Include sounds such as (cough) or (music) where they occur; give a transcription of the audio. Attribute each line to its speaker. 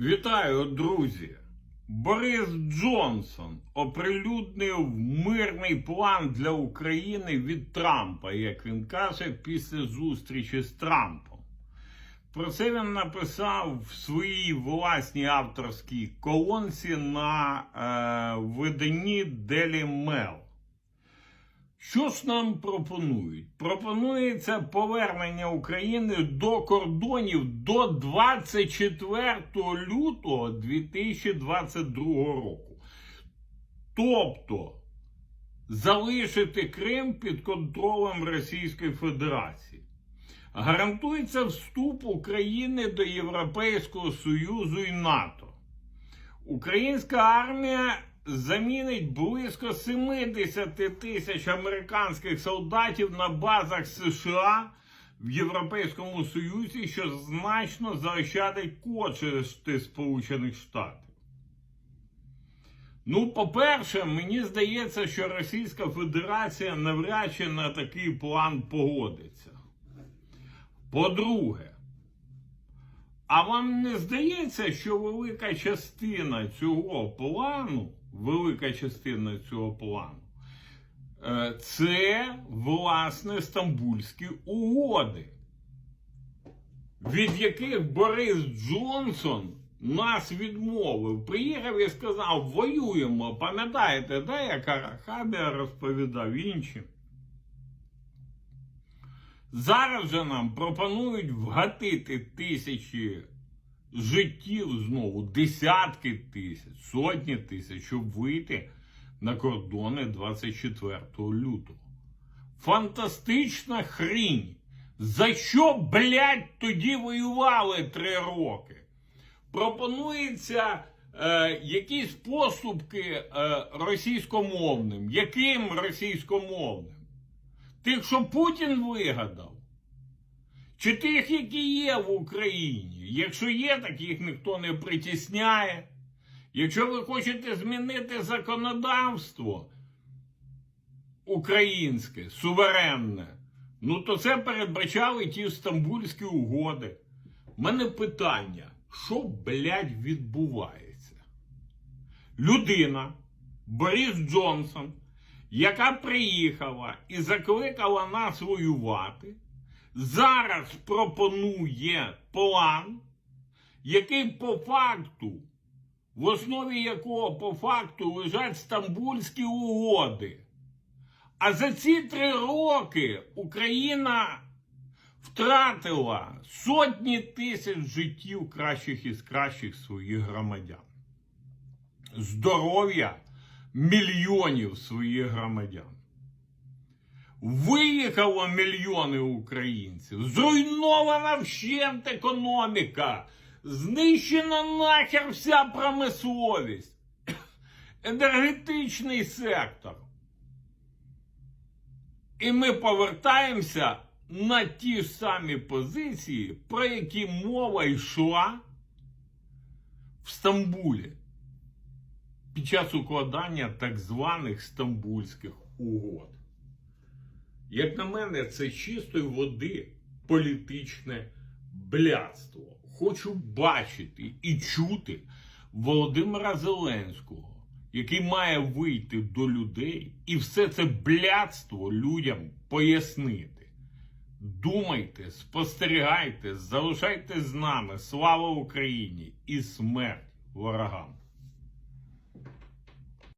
Speaker 1: Вітаю, друзі! Борис Джонсон оприлюднив мирний план для України від Трампа, як він каже, після зустрічі з Трампом. Про це він написав в своїй власній авторській колонці на е, виданні Daily Mail. Що ж нам пропонують? Пропонується повернення України до кордонів до 24 лютого 2022 року. Тобто залишити Крим під контролем Російської Федерації. Гарантується вступ України до Європейського Союзу і НАТО. Українська армія замінить близько 70 тисяч американських солдатів на базах США в Європейському Союзі, що значно заощадить кошти Сполучених Штатів. Ну, по-перше, мені здається, що Російська Федерація навряд чи на такий план погодиться. По-друге, а вам не здається, що велика частина цього плану, велика частина цього плану, е, це власне стамбульські угоди, від яких Борис Джонсон нас відмовив. Приїхав і сказав, воюємо. Пам'ятаєте, да, як Арахамія розповідав іншим? Зараз же нам пропонують вгатити тисячі життів знову, десятки тисяч, сотні тисяч, щоб вийти на кордони 24 лютого. Фантастична хрінь. За що, блядь, тоді воювали три роки? Пропонується е, якісь поступки е, російськомовним. Яким російськомовним? Тих, що Путін вигадав? Чи тих, які є в Україні? Якщо є, так їх ніхто не притісняє. Якщо ви хочете змінити законодавство українське, суверенне, ну то це передбачали ті стамбульські угоди. У мене питання, що, блядь, відбувається? Людина, Борис Джонсон, яка приїхала і закликала нас воювати, зараз пропонує план, який по факту, в основі якого по факту лежать стамбульські угоди. А за ці три роки Україна втратила сотні тисяч життів кращих із кращих своїх громадян. Здоров'я мільйонів своїх громадян. Виїхало мільйони українців, зруйнована вщент економіка, знищена нахер вся промисловість, (coughs) енергетичний сектор. І ми повертаємося на ті ж самі позиції, про які мова йшла в Стамбулі під час укладання так званих стамбульських угод. Як на мене, це чистої води політичне блядство. Хочу бачити і чути Володимира Зеленського, який має вийти до людей і все це блядство людям пояснити. Думайте, спостерігайте, залишайтесь з нами. Слава Україні і смерть ворогам!